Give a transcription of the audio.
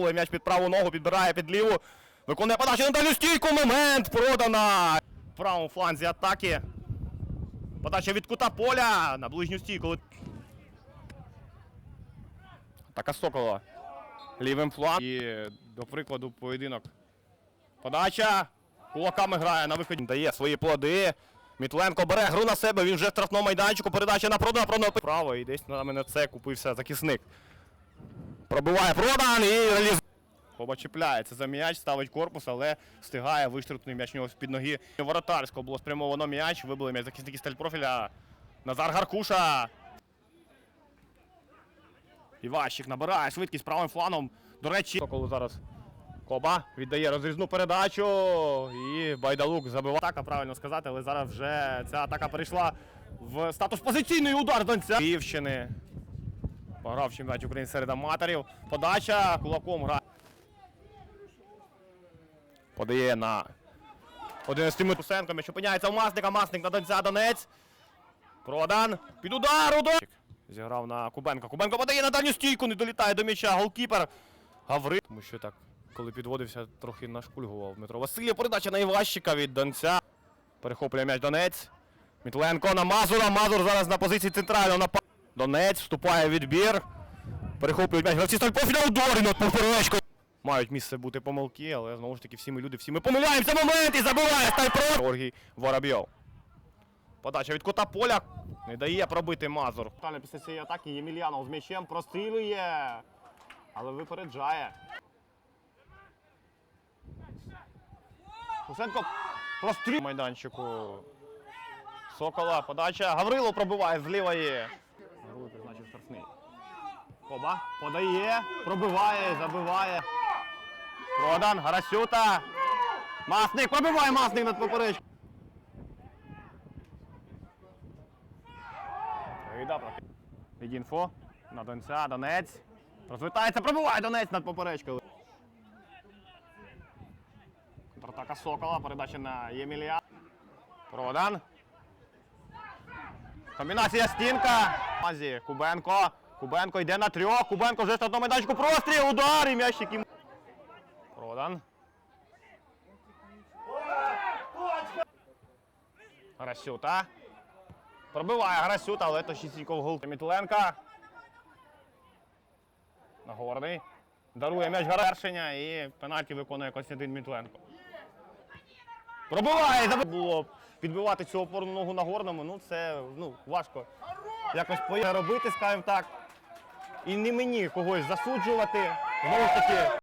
М'яч під праву ногу, підбирає під ліву. Виконує подачу на дальню стійку. Момент продана. В правому фланзі атаки. Подача від кута поля на ближню стійку. Атака Сокола. Лівим флангом. І, до прикладу, поєдинок. Подача. Кулаками грає на виході. Дає свої плоди. Мітленко бере гру на себе. Він вже в штрафному майданчику. Передача на Продана. Продан право. І десь на мене це купився захисник. Пробиває Продан і реалізує. Хоба чіпляється за м'яч, ставить корпус, але встигає виштрикнути м'яч нього з-під ноги. Воротарського було спрямовано м'яч. Вибили м'яч захисники сталь профіля. Назар Гаркуша. Іващик набирає швидкість правим фланом. До речі, Соколу зараз Коба віддає розрізну передачу. І Байдалук забиває. Атака, правильно сказати, але зараз вже ця атака перейшла в статус позиційний удар Донця. Київщини. Пограв чемпіонат України серед аматорів. Подача кулаком грає. Подає на 11 минут Кусенко. М'яч опиняється у Масника. Масник на Донця Донець. Продан. Під удар. Удар. Зіграв на Кубенка. Кубенко подає на дальню стійку. Не долітає до м'яча. Голкіпер. Гаври. Тому що так, коли підводився, трохи нашкульгував Дмитро Васильєв. Передача на Іващика від Донця. Перехоплює м'яч Донець. Мітленко на Мазура. Мазур зараз на позиції центрального нападу. Донець вступає в відбір. Перехоплюють м'яч. Гравці сталь профіля ударі над поперечкою. Мають місце бути помилки, але знову ж таки всі ми люди, всі ми помиляємося. Момент і забиває сталь про. Георгій Воробйов. Подача від кота поля. Не дає пробити Мазур. Після цієї атаки Ємельянов з м'ячем прострілює. Але випереджає. Кусенко прострілює майданчику. Сокола, подача. Гаврило пробиває з лівої. Коба подає, пробиває, забиває. Продан, Гарасюта. Масник, пробиває Масник над проти. Від інфо. На Донця, Донець. Розвитається, пробиває Донець над поперечкою. Контратака Сокола, передача на Ємілія. Продан. Комбінація стінка. Мазі, Кубенко. Кубенко йде на трьох. Кубенко вже стартовий майданчику. Простріл, удар і м'яч яким. Продан. Грасюта. Пробиває Грасюта, але то Щісіньков гол. Мітленка. Нагорний. Дарує м'яч Гарершиня і пенальті виконує Костянтин Мітленко. Пробиває! Було підбивати цю опорну ногу на горному, ну це ну, важко якось поє- робити, скажімо так. І не мені когось засуджувати. Знову ж таки,